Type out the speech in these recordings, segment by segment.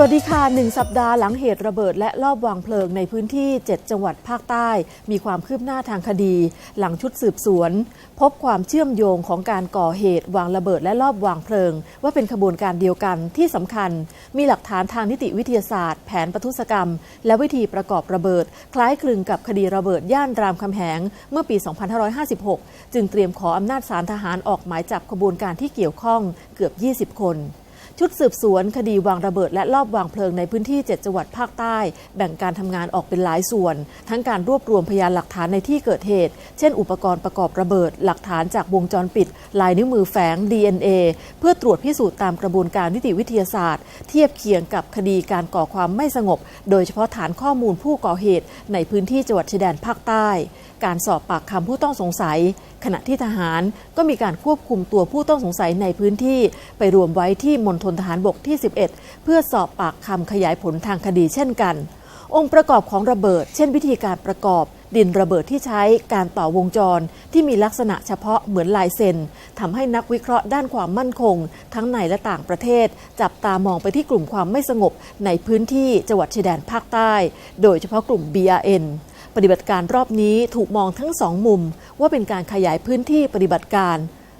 สวัสดีค่ะหนึ่งสัปดาห์หลังเหตุระเบิดและลอบวางเพลิงในพื้นที่ 7 จังหวัดภาคใต้ มีความคืบหน้าทางคดี หลังชุดสืบสวน พบความเชื่อมโยงของการก่อเหตุวางระเบิดและลอบวางเพลิง ว่าเป็นขบวนการเดียวกันที่สำคัญ มีหลักฐานทางนิติวิทยาศาสตร์ แผนปะทุศกรรม และวิธีประกอบระเบิด คล้ายคลึงกับคดีระเบิดย่านรามคำแหงเมื่อปี 2556 จึงเตรียมขออำนาจศาลทหารออกหมายจับขบวนการที่เกี่ยวข้องเกือบ 20 คน ชุดสืบสวนคดีวางระเบิดและลอบวางเพลิงในพื้นที่ 7 จังหวัดภาคใต้ แบ่งการทำงานออกเป็นหลายส่วน ทั้งการรวบรวมพยานหลักฐานในที่เกิดเหตุ เช่น อุปกรณ์ประกอบระเบิด หลักฐานจากวงจรปิด ลายนิ้วมือแฝง DNA เพื่อตรวจพิสูจน์ตามกระบวนการนิติวิทยาศาสตร์ เทียบเคียงกับคดีการก่อความไม่สงบ โดยเฉพาะฐานข้อมูลผู้ก่อเหตุในพื้นที่จังหวัดชายแดนภาคใต้ การสอบปากคำผู้ต้องสงสัย ขณะที่ทหารก็มีการควบคุมตัวผู้ต้องสงสัยในพื้นที่ ไปรวมไว้ที่มณฑลทหารบกที่ 11 เพื่อสอบปากคำขยายผลทางคดีเช่นกัน องค์ประกอบของระเบิด เช่นวิธีการประกอบ ดินระเบิดที่ใช้การต่อวงจร ที่มีลักษณะเฉพาะเหมือนลายเซ็นทำให้นักวิเคราะห์ด้านความมั่นคง ทั้งในและต่างประเทศ จับตามองไปที่กลุ่มความไม่สงบในพื้นที่จังหวัดชายแดนภาคใต้ โดยเฉพาะกลุ่ม BRN ปฏิบัติการรอบนี้ถูกมองทั้งสองมุม ว่าเป็นการขยายพื้นที่ปฏิบัติการ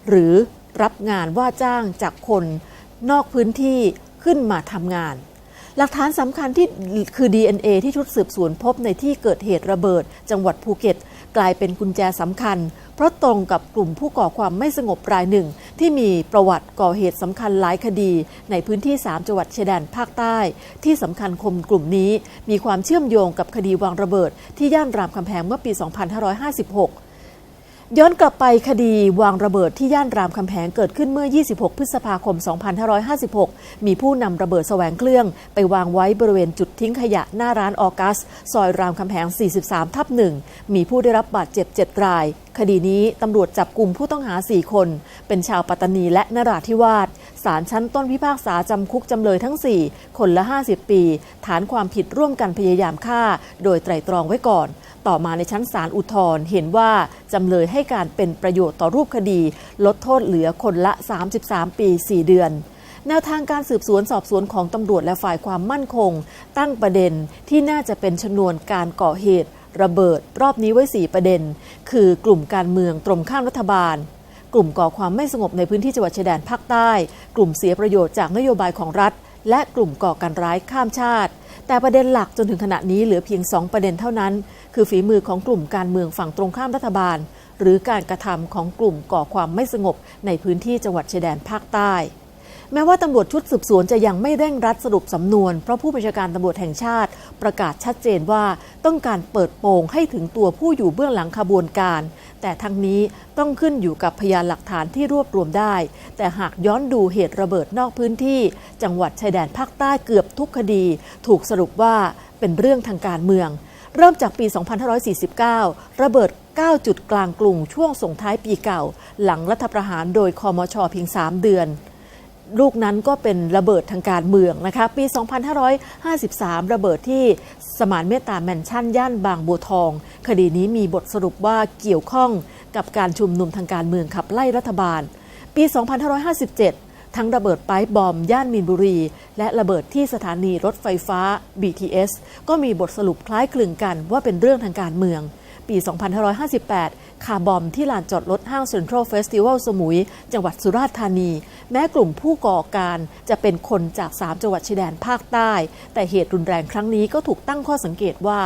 หรือรับงานว่าจ้างจากคน นอกพื้นที่ขึ้นมาทำงาน หลักฐานสำคัญที่คือ DNA ที่ชุดสืบสวนพบในที่เกิดเหตุระเบิด จังหวัดภูเก็ต กลายเป็นกุญแจสำคัญ เพราะตรงกับกลุ่มผู้ก่อความไม่สงบรายหนึ่ง ที่มีประวัติก่อเหตุสำคัญหลายคดีในพื้นที่ 3 จังหวัดชายแดนภาคใต้ ที่สำคัญคมกลุ่มนี้ มีความเชื่อมโยงกับคดีวางระเบิด ที่ย่านรามคำแหงเมื่อปี 2556ย้อนกลับไปคดีวางระเบิดที่ย่านรามคำแหงเกิดขึ้นเมื่อ 26 พฤษภาคม 2556 มีผู้นำระเบิดแสวงเครื่อง ไปวางไว้บริเวณจุดทิ้งขยะหน้าร้านออกัส ซอยรามคำแหง 43 ทับหนึ่งมีผู้ได้รับบาดเจ็บ 7 ราย คดีนี้ตำรวจจับกลุ่มผู้ต้องหา 4 คน เป็นชาวปัตตานีและนราธิวาสศาลชั้นต้นพิพากษาจำคุกจำเลยทั้ง 4 คนละ 50 ปี ฐานความผิดร่วมกันพยายามฆ่า โดยไตร่ตรองไว้ก่อน ต่อมาในชั้นศาลอุทธรณ์เห็นว่าจำเลยให้การเป็นประโยชน์ต่อรูปคดี ลดโทษเหลือคนละ 33 ปี 4 เดือนแนวทางการสืบสวนสอบสวนของตำรวจและฝ่ายความมั่นคง ตั้งประเด็นที่น่าจะเป็นชนวนการก่อเหตุ ระเบิดรอบนี้ไว้ 4 ประเด็น คือกลุ่มการเมืองตรงข้ามรัฐบาล กลุ่มก่อความไม่สงบในพื้นที่จังหวัดชายแดนภาคใต้ กลุ่มเสียประโยชน์จากนโยบายของรัฐ และกลุ่มก่อการร้ายข้ามชาติ แต่ประเด็นหลักจนถึงขณะนี้เหลือเพียง 2 ประเด็นเท่านั้น คือฝีมือของกลุ่มการเมืองฝั่งตรงข้ามรัฐบาล หรือการกระทำของกลุ่มก่อความไม่สงบในพื้นที่จังหวัดชายแดนภาคใต้ แม้ว่าตำรวจชุดสืบสวนจะยังไม่เร่งรัดสรุปสำนวน เพราะผู้บัญชาการตำรวจแห่งชาติ ประกาศชัดเจนว่าต้องการเปิดโปงให้ถึงตัวผู้อยู่เบื้องหลังขบวนการ แต่ทั้งนี้ต้องขึ้นอยู่กับพยานหลักฐานที่รวบรวมได้ แต่หากย้อนดูเหตุระเบิดนอกพื้นที่ จังหวัดชายแดนภาคใต้เกือบทุกคดี ถูกสรุปว่าเป็นเรื่องทางการเมือง เริ่มจากปี 2549 ระเบิด9จุดกลางกรุงช่วงส่งท้ายปีเก่า หลังรัฐประหารโดยคอมชเพียง 3 เดือน ลูกนั้นก็เป็นระเบิดทางการเมืองนะคะ ปี 2553 ระเบิดที่สมานเมตตาแมนชั่น ย่านบางบัวทอง คดีนี้มีบทสรุปว่าเกี่ยวข้องกับการชุมนุมทางการเมืองขับไล่รัฐบาล ปี 2557 ทั้งระเบิดไปป์บอม ย่านมีนบุรี และระเบิดที่สถานีรถไฟฟ้า BTS ก็มีบทสรุปคล้ายคลึงกันว่าเป็นเรื่องทางการเมือง ปี 2558 คาร์บอมที่ลานจอดรถห้างเซ็นทรัลเฟสติวัลสมุย จังหวัดสุราษฎร์ธานี แม้กลุ่มผู้ก่อการจะเป็นคนจาก 3 จังหวัดชายแดนภาคใต้ แต่เหตุรุนแรงครั้งนี้ก็ถูกตั้งข้อสังเกตว่า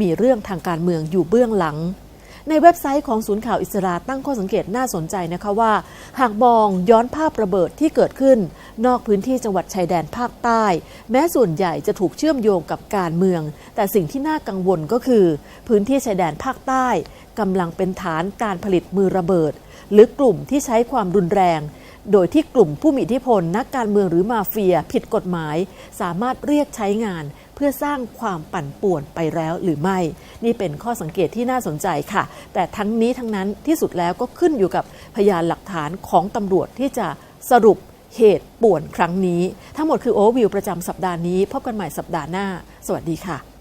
มีเรื่องทางการเมืองอยู่เบื้องหลัง ในเว็บไซต์ของศูนย์ข่าวอิสราตั้งข้อสังเกตน่าสนใจนะคะว่า หากมองย้อนภาพระเบิดที่เกิดขึ้น นอกพื้นที่จังหวัดชายแดนภาคใต้ แม้ส่วนใหญ่จะถูกเชื่อมโยงกับการเมือง แต่สิ่งที่น่ากังวลก็คือ พื้นที่ชายแดนภาคใต้กำลังเป็นฐานการผลิตมือระเบิด หรือกลุ่มที่ใช้ความรุนแรง โดยที่กลุ่มผู้มีอิทธิพลนักการเมืองหรือมาเฟียผิดกฎหมาย สามารถเรียกใช้งาน เพื่อสร้างความปั่นป่วนไปแล้วหรือไม่ นี่เป็นข้อสังเกตที่น่าสนใจค่ะ แต่ทั้งนี้ทั้งนั้นที่สุดแล้วก็ขึ้นอยู่กับพยานหลักฐานของตำรวจที่จะสรุปเหตุป่วนครั้งนี้ ทั้งหมดคือโอวิวประจำสัปดาห์นี้ พบกันใหม่สัปดาห์หน้า สวัสดีค่ะ